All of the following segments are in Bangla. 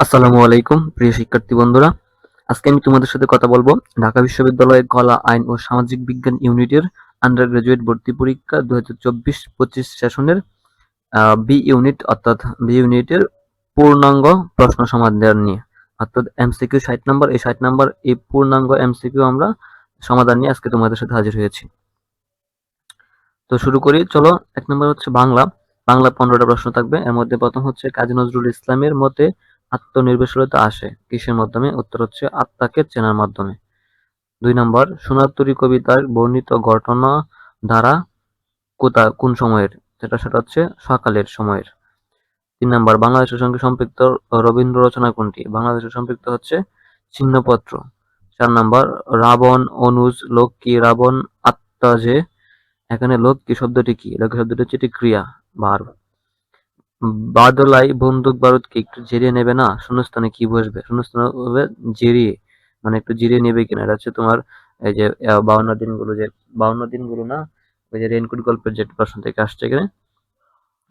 আসসালামু আলাইকুম, প্রিয় শিক্ষার্থী বন্ধুরা। আজকে আমি তোমাদের সাথে কথা বলব ঢাকা বিশ্ববিদ্যালয়ের কলা, আইন ও সামাজিক বিজ্ঞান ইউনিটের আন্ডার গ্রাজুয়েট ভর্তি পরীক্ষা দু হাজার চব্বিশ পঁচিশ সেশনের বি ইউনিট অর্থাৎ বি ইউনিটের পূর্ণাঙ্গ প্রশ্ন সমাধান নিয়ে। অর্থাৎ এমসিকিউ ষাট নম্বর এই ষাট নম্বর এই পূর্ণাঙ্গ এমসিকিউ আমরা সমাধান নিয়ে আজকে তোমাদের সাথে হাজির হয়েছি। তো শুরু করি, চলো, এক নম্বর হচ্ছে বাংলা। বাংলা পনেরোটা প্রশ্ন থাকবে। এর মধ্যে প্রথম হচ্ছে কাজী নজরুল ইসলামের মতে আত্মনির্ভরশীলতা আসে। কিসের মাধ্যমে? উত্তর হচ্ছে আত্মাকে চেনার মাধ্যমে। দুই নম্বর সোনারতরী কবিতার বর্ণিত ঘটনা ধারা কোথা, কোন সময়ের? সেটা সেটা হচ্ছে সকালের সময়ের। তিন নম্বর, বাংলাদেশের সঙ্গে সম্পৃক্ত রবীন্দ্র রচনা কোনটি? বাংলাদেশের সম্পৃক্ত হচ্ছে চিহ্নপত্র চার নম্বর, রাবণ, অনুজ, লক্ষ্মী, রাবণ, আত্মা যে, এখানে লক্ষ্মী শব্দটি কি? লক্ষ্মী শব্দটি হচ্ছে একটি ক্রিয়া বার বাদলাই বন্দুক বারুদ কি একটু জিরিয়ে নেবে না? শূন্যস্থানে কি বসবে? শূন্যস্থানে হবে জিরিয়ে মানে একটু জিরিয়ে নেবে কিনা? এটা হচ্ছে তোমার এই যে বাউন্ন দিনগুলো যে, বাউন্ন দিনগুলো না, ওই যে রেনকোট গল্পের যে প্রশ্ন থেকে আসছে এখানে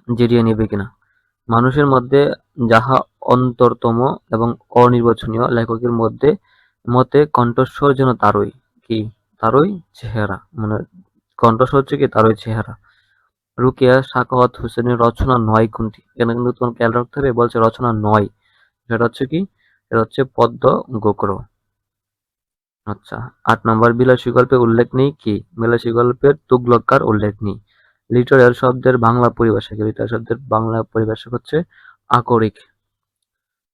জিরিয়ে নেবে কিনা? মানুষের মধ্যে যাহা অন্তরতম এবং অনির্বাচনীয় লেখকের মধ্যে, মতে কণ্ঠস্বর যেন তারই, কি? তারই চেহারা। মানে কণ্ঠস্বর হচ্ছে কি? তারই চেহারা। রুকিয়া, সাখাওয়াত হোসেনের রচনা নয় কোনটি? এখানে কিন্তু তোমার খেয়াল রাখতে হবে বলছে রচনা নয়। সেটা হচ্ছে কি? এটা হচ্ছে পদ্ম গোকর আচ্ছা আট নম্বর বিলাসী গল্পে উল্লেখ নেই কি? বিলাসী গল্পের তুগলকার উল্লেখ নেই। লিটারের শব্দের বাংলা পরিভাষা কি লিটার শব্দের বাংলা পরিভাষা হচ্ছে আকরিক।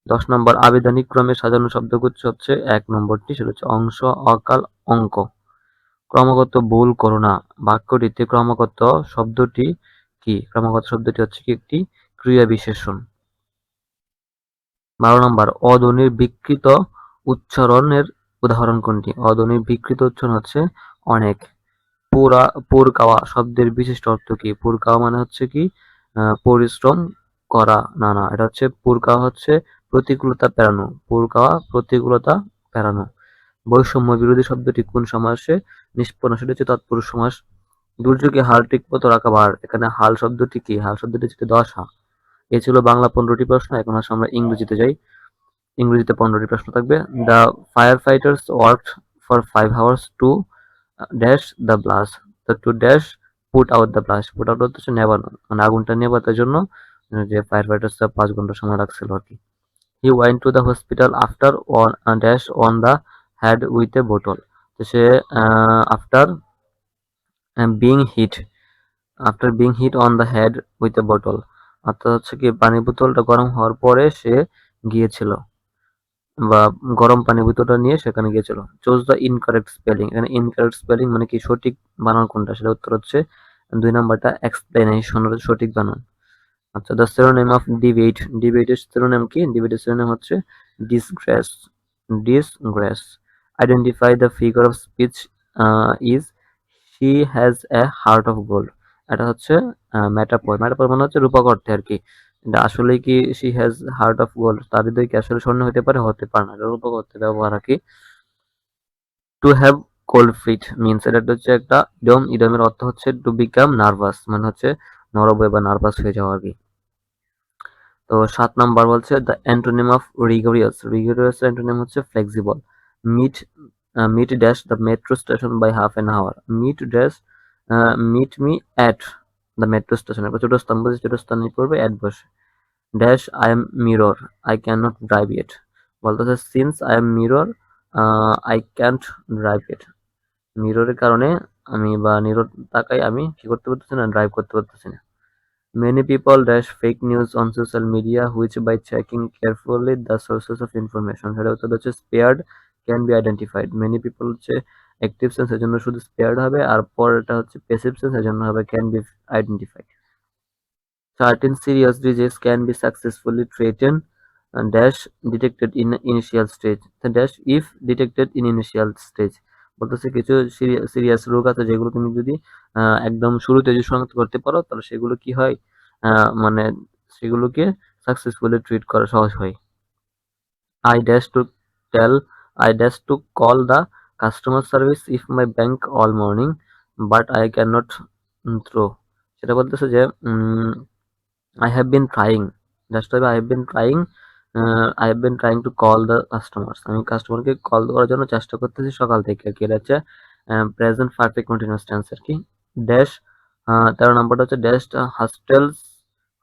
দশ নম্বর, আবেদনিক ক্রমে সাজানো শব্দগুচ্ছ হচ্ছে এক নম্বরটি, সেটা হচ্ছে অংশ, অকাল, অঙ্ক। ক্রমাগত ভুল করো না। বাক্যটিতে ক্রমাগত শব্দটি কি? ক্রমাগত শব্দটি হচ্ছে কি একটি ক্রিয়া বিশেষণ। বারো নম্বর অধ্বনির বিকৃত উচ্চারণের উদাহরণ কোনটি? অধ্বনির বিকৃত উচ্চারণ হচ্ছে অনেক। পুরা, পুরকাওয়া শব্দের বিশিষ্ট অর্থ কি? পুরকাওয়া মানে হচ্ছে কি? পরিশ্রম করা, না না, এটা হচ্ছে পুরকাওয়া হচ্ছে প্রতিকূলতা পেরানো। পুরকাওয়া প্রতিকূলতা পেরানো। বৈষম্য বিরোধী শব্দটি কোন সমাসে নিষ্পন্ন? সেটা হচ্ছে তৎপুরুষ সমাস। দুর্যোগে হাল ঠিক মতো রাখা বার এখানে হাল শব্দটি কি? হাল শব্দটি হচ্ছে দশা এ ছিল বাংলা পনেরোটি প্রশ্ন। এখন আসলে আমরা ইংরেজিতে যাই। ইংরেজিতে পনেরোটি প্রশ্ন থাকবে। The firefighters work for five hours to dash the blaze the to dash put out the blaze put out হচ্ছে নেবানো মানে আগুনটা নেবাতের জন্য যে ফায়ার ফাইটার্স পাঁচ ঘণ্টা সময় লাগছিল আর কি। He went to the hospital after one dash on the head with a bottle তো সে after being hit after being hit on the head with a bottle অর্থাৎ হচ্ছে কি, পানি বোতলটা গরম হওয়ার পরে সে গিয়েছিল বা গরম পানি বোতলটা নিয়ে সেখানে গিয়েছিল। চোজ দ্য ইনকারেক্ট স্পেলিং এখানে ইনকারেক্ট স্পেলিং মানে কি, সঠিক বানান কোনটা? সেটা উত্তর হচ্ছে দুই নাম্বারটা এক্সপ্লেনেশন সঠিক বানান। আচ্ছা দ্য সেরোনেম অফ ডিবেট ডিবেটের সেরোনেম কি? ডিবেটের সেরোনেম হচ্ছে disgrace disgrace identify the figure of speech is she has a heart of gold এটা হচ্ছে ম্যাটাপর ম্যাটাপর মানে হচ্ছে রূপক অর্থে আর কি। আসলে কি she has heart of gold তার হৃদয় কি আসলে স্বর্ণ হতে পারে? হতে পারে না। এটা রূপক অর্থে ব্যবহার আর কি। To have cold feet means এটা হচ্ছে একটা ইডম ইডমের অর্থ হচ্ছে টু বিকাম নার্ভাস মানে হচ্ছে নরবয় বা নার্ভাস হয়ে যাওয়া আর কি। তো সাত নাম্বার বলছে the antonym of rigorous rigorous antonym হচ্ছে flexible meet meet dash the metro station by half an hour meet dash meet me at the metro station এরপর ছোট বসে ছোট স্থান পড়বে অ্যাট বসে। Dash I am mirror I can not drive it বলতেছে since I am mirror I can't drive it মিররের কারণে আমি বা নিরর তাকাই আমি কি করতে পারতেছি না ড্রাইভ করতে পারতেছি না। Many people dash fake news on social media which by checking carefully the sources of information সেটা হচ্ছে spared can be identified many people হচ্ছে অ্যাক্টিভ সেন্স এর জন্য শুধু স্পেয়ার্ড হবে আর পরেরটা হচ্ছে প্যাসিভ সেন্স এর জন্য হবে can be identified certain serious disease can be successfully treated and dash detected in initial stage. The dash if detected in initial বলতেছে কিছু সিরিয়াস রোগ আছে যেগুলো তুমি যদি একদম শুরুতে যদি শনাক্ত করতে পারো, তাহলে সেগুলো কি হয়? মানে সেগুলোকে সাকসেসফুলি ট্রিট করা সহজ হয়। I dash to tell I dash to call the customer service if my bank all morning but I can not throw সেটা বলতেছে যে I have been trying just হবে I have been trying I have been trying to call the customers আমি কাস্টমারকে কল করার জন্য চেষ্টা করতেছি সকাল থেকে আর কি এটা হচ্ছে প্রেজেন্ট পারফেক্ট কন্টিনিউয়াস টেন্স আর কি? ড্যাশ তেরো নম্বরটা হচ্ছে dash hostels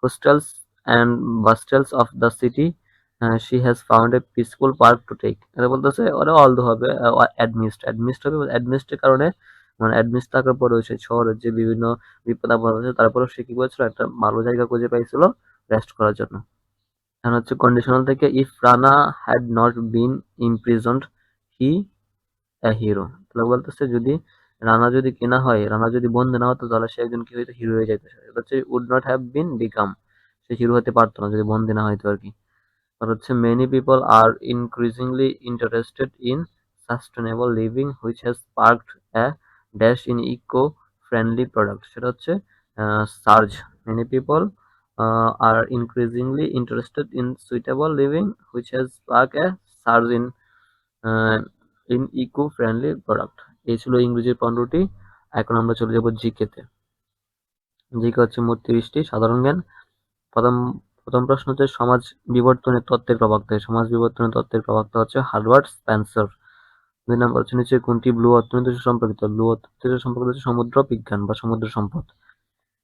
hostels and bustles of the city she has found a peaceful park to take এটা বলতেছে, ওরা অল হবে অ্যাডমিস্ট অ্যাডমিস্ট হবে অ্যাডমিস্টের কারণে মানে অ্যাডমিস্ট থাকার পরে সেই শহরের যে বিভিন্ন বিপদ আপদ আছে তারপরে সে কি বলছিল একটা ভালো জায়গা খুঁজে পাইছিল রেস্ট করার জন্য। এখন হচ্ছে কন্ডিশনাল থেকে if Rana had not been imprisoned he a hero তাহলে বলতেছে, যদি রানা যদি কেনা হয় রানা যদি বন্ধ না হতো, তাহলে সে একজন কি হইতো? হিরো হয়ে যেত এটা হচ্ছে would not have been become say hero হতে পারতো না, যদি বন্ধ না হইতো আর কি। হচ্ছে many people are increasingly interested in sustainable living which has sparked a dash in eco friendly product সেটা হচ্ছে surge many people are increasingly interested in suitable living which has spark a surge in in eco friendly product এই ছিল ইংরেজির পনেরোটি। এখন আমরা চলে যাব জিকেতে। জিকে হচ্ছে মোট তিরিশটি। সাধারণ জ্ঞান। প্রথম প্রথম প্রশ্ন হচ্ছে, সমাজ বিবর্তনের তত্ত্বের প্রবক্তা সমাজ বিবর্তনের তত্ত্বের প্রবক্তা হচ্ছে হার্ভার্ড স্পেন্সার। দুই নম্বর হচ্ছে নিচে কোনটি ব্লু অর্থনীতি সম্পর্কিত? ব্লু অর্থনীতি সম্পর্কিত হচ্ছে সমুদ্র বিজ্ঞান বা সমুদ্র সম্পদ।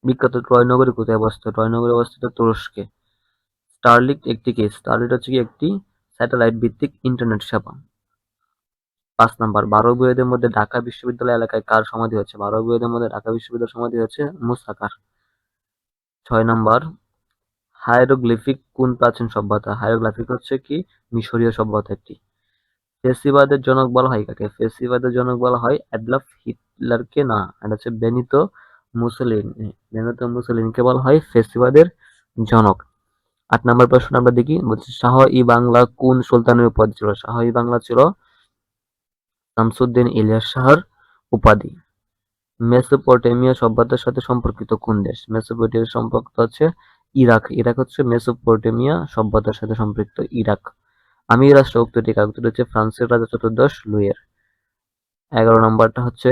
বিখ্যাত ট্রয় নগরী কোথায় অবস্থিত? ট্রয় নগরী অবস্থিত তুরস্কে। স্টারলিক একটি কি? স্টারলিক হচ্ছে কি? একটি স্যাটেলাইট ভিত্তিক ইন্টারনেট সেবা। পাঁচ নাম্বার, বারো বুয়েদের মধ্যে ঢাকা বিশ্ববিদ্যালয় এলাকায় কার সমাধি হচ্ছে? বারো বুয়েদের মধ্যে ঢাকা বিশ্ববিদ্যালয় সমাধি হচ্ছে মুসাকার। ছয় নাম্বার হায়ারোগ্লিফিক কোন প্রাচীন সভ্যতা? হায়ারোগ্লিফিক হচ্ছে কি? মিশরীয় সভ্যতা একটি ফেসিবাদের জনক বলা হয় কাকে? ফেসিবাদের জনক বলা হয় অ্যাডলফ হিটলারকে না, এটা হচ্ছে বেনিতো মুসলিনি বেনিতো মুসলিনকে বলা হয় ফেসিবাদের জনক। আট নম্বর প্রশ্ন আমরা দেখি, বলছি, শাহ ই বাংলা কোন সুলতানের উপাধি ছিল? শাহ ই বাংলা ছিল শামসুদ্দিন ইলিয়াস শাহর উপাধি। মেসোপটেমিয়া সভ্যতার সাথে সম্পর্কিত কোন দেশ? মেসোপটেমিয়া সম্পর্কিত হচ্ছে ইরাক। ইরাক হচ্ছে মেসোপটেমিয়া সভ্যতার সাথে সম্পৃক্ত ইরাক। আমি রাষ্ট্র উক্তিটি কাগজটি হচ্ছে ফ্রান্সের রাজা চতুর্দশ লুইয়ের। এগারো নম্বরটা হচ্ছে,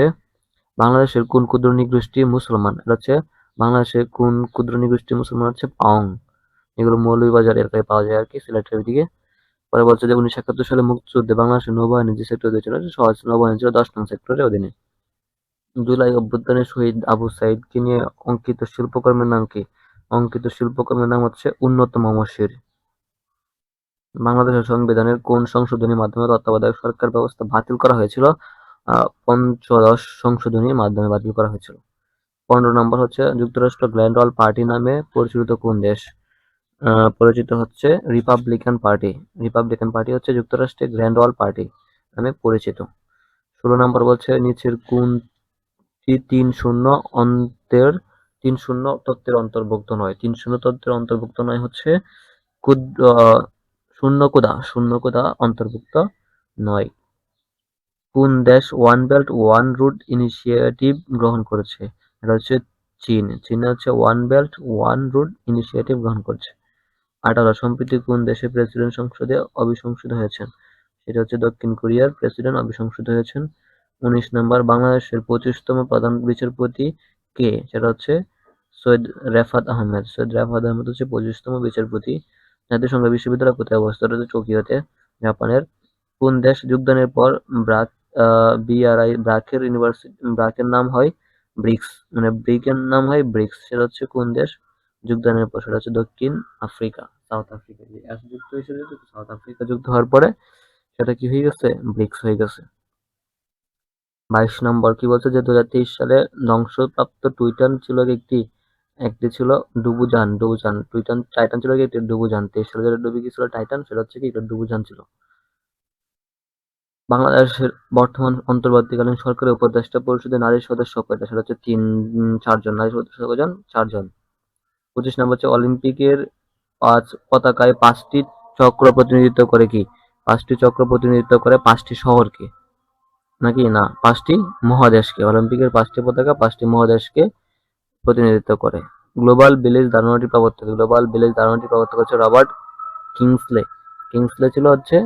বাংলাদেশের কোন ক্ষুদ্র নিগোষ্ঠী মুসলমান? এটা হচ্ছে বাংলাদেশের কোন ক্ষুদ্র নিগোষ্ঠী মুসলমান হচ্ছে পাওং। এগুলো মৌলভীবাজার এলাকায় পাওয়া যায় আর কি, সিলেটের দিকে পরে বলছে যে উনিশশো একাত্তর সালে মুক্তিযুদ্ধে বাংলাদেশের নৌবাহিনী যে সেক্টর দিয়েছিল সহজ নৌবাহিনী ছিল দশ নং সেক্টরের অধীনে। জুলাই অভ্যুত্থানের শহীদ আবু সাইদকে নিয়ে অঙ্কিত শিল্পকর্মের নাম কি? অঙ্কিত শিল্পকর্মের নাম হচ্ছে উন্নত মমশির বাংলাদেশের সংবিধানের কোন সংশোধনীর মাধ্যমে তত্ত্বাবধায়ক সরকার ব্যবস্থা বাতিল করা হয়েছিল? পঞ্চদশ সংশোধনীর মাধ্যমে বাতিল করা হয়েছিল। পনেরো নম্বর হচ্ছে যুক্তরাষ্ট্র গ্ল্যান্ডওয়াল পার্টি নামে পরিচিত কোন দেশ? পরিচিত হচ্ছে রিপাবলিকান পার্টি। রিপাবলিকান পার্টি হচ্ছে যুক্তরাষ্ট্রের গ্র্যান্ডওয়াল পার্টি নামে পরিচিত। ষোলো নম্বর বলছে নিচের কোনটি তিন শূন্য অন্তের তিন শূন্য তত্ত্বের অন্তর্ভুক্ত নয়। তিন শূন্য তত্ত্বের অন্তর্ভুক্ত নয় হচ্ছে শূন্য কোদা শূন্য কোদা অন্তর্ভুক্ত নয়। কোন দেশ one belt one road initiative গ্রহণ করেছে। এটা হচ্ছে চীন। চীন হচ্ছে one belt one road initiative গ্রহণ করেছে। আঠারো, সম্প্রতি কোন দেশের প্রেসিডেন্ট সংসদে অভিসংসদ হয়েছেন? সেটা হচ্ছে দক্ষিণ কোরিয়ার প্রেসিডেন্ট অভিসংসদ হয়েছেন। উনিশ নম্বর, বাংলাদেশের পঁচিশতম প্রধান বিচারপতি কে? সেটা হচ্ছে সৈয়দ রেফাত আহমেদ। সৈয়দ রেফাত আহমেদ হচ্ছে পঁচিশতম বিচারপতি। জাতিসংঘ বিশ্ববিদ্যালয় কোথায় অবস্থিত? টোকিওতে, জাপানের। কোন দেশ যোগদানের পর ব্রাক বিআরআই, ব্রাকের ইউনিভার্সিটি ব্রাকের নাম হয় ব্রিক্স। মানে ব্রিকের নাম হয় ব্রিক্স। সেটা হচ্ছে কোন দেশ যোগদানের পর? সেটা হচ্ছে দক্ষিণ আফ্রিকা, সাউথ আফ্রিকা। যে যুক্ত হয়েছিল সাউথ আফ্রিকা যুক্ত হওয়ার পরে সেটা কি হয়ে গেছে? ব্রিক্স হয়ে গেছে। বাইশ নম্বর কি বলছে? যে দু হাজার তেইশ সালে ধ্বংসপ্রাপ্ত টুইটার ছিল একটি একটি ছিল ডুবুজান ডুবুজান টুইটান টাইটান ছিল একটি ডুবুজান তেইশ সালে যেটা ডুবে গিয়েছিল টাইটান? সেটা হচ্ছে কি? এটা ডুবুজান ছিল। বাংলাদেশের বর্তমান অন্তর্বর্তীকালীন সরকারের উপদেষ্টা পরিষদের নারী সদস্য কয়টা? সেটা হচ্ছে তিন চারজন, নারী সদস্য কয়জন? চারজন। পঁচিশ নম্বর হচ্ছে অলিম্পিকের পাঁচ পতাকায় পাঁচটি চক্র প্রতিনিধিত্ব করে কি? পাঁচটি চক্র প্রতিনিধিত্ব করে পাঁচটি শহরকে। নাকি? না, পাঁচটি মহাদেশকে। অলিম্পিকের পাঁচটি পতাকা, পাঁচটি মহাদেশকে প্রতিনিধিত্ব করে। গ্লোবাল ভিলেজ ধারণাটি প্রবর্তক গ্লোবাল ভিলেজ ধারণাটি প্রবর্তক হচ্ছে রবার্ট কিংসলে। কিংসলে ছিল হচ্ছে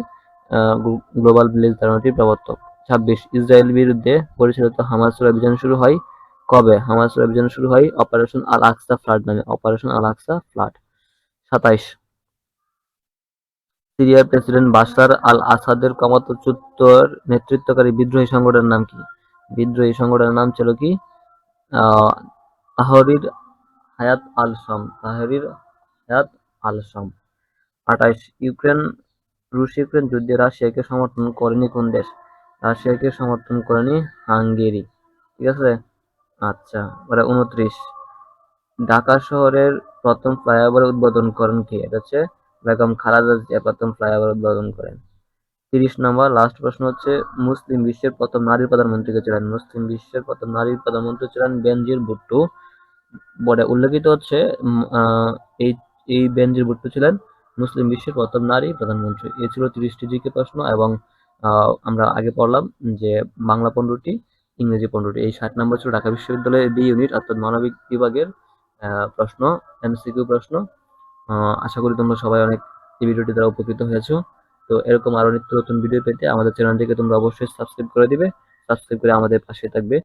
গ্লোবাল ভিলেজ ধারণাটির প্রবর্তক ছাব্বিশ, ইসরায়েল বিরুদ্ধে পরিচালিত হামাসের অভিযান শুরু হয় কবে? হামাসের অভিযান শুরু হয় অপারেশন আল আকসা ফ্লাড নামে, অপারেশন আল আকসা ফ্লাড। সাতাইশ, সিরিয়ার প্রেসিডেন্ট বাশার আল আসাদের কমাতচ্যুতর নেতৃত্বকারী বিদ্রোহী সংগঠনের নাম কি? বিদ্রোহী সংগঠনের নাম ছিল কি? তাহরির হায়াত আল শাম, তাহরির হায়াত আল শাম। আঠাইশ ইউক্রেন, রুশ, ইউক্রেন যুদ্ধে রাশিয়াকে সমর্থন করেনি কোন দেশ? রাশিয়াকে সমর্থন করেনি হাঙ্গেরি। ঠিক আছে? আচ্ছা এবারে উনত্রিশ। ঢাকা শহরের প্রথম ফ্লাইওভার উদ্বোধন করেন কে? এটা হচ্ছে বেগম খালেদা প্রথম ফ্লাইওভার উদ্বোধন করেন। তিরিশ নম্বর লাস্ট প্রশ্ন হচ্ছে, মুসলিম বিশ্বের প্রথম নারী প্রধানমন্ত্রী কে ছিলেন? মুসলিম বিশ্বের প্রথম নারী প্রধানমন্ত্রী ছিলেন বেনজির ভুট্টো। বোর্ডে উল্লেখিত হচ্ছে এই এই বেনজির ভুট্টো ছিলেন মুসলিম বিশ্বের প্রথম নারী প্রধানমন্ত্রী। এ ছিল তিরিশটি জিকে প্রশ্ন এবং আমরা আগে পড়লাম যে বাংলা পনেরোটি, ইংরেজি পনেরোটি। এই ষাট নম্বর ছিল ঢাকা বিশ্ববিদ্যালয়ের বি ইউনিট অর্থাৎ মানবিক বিভাগের প্রশ্ন, এমসিকিউ প্রশ্ন। আশা করি তোমরা সবাই অনেক এই ভিডিওটি দ্বারা উপকৃত হয়েছো। তো এরকম আরও নিত্য নতুন ভিডিও পেতে আমাদের চ্যানেলটিকে তোমরা অবশ্যই সাবস্ক্রাইব করে দিবে। সাবস্ক্রাইব করে আমাদের পাশে থাকবে।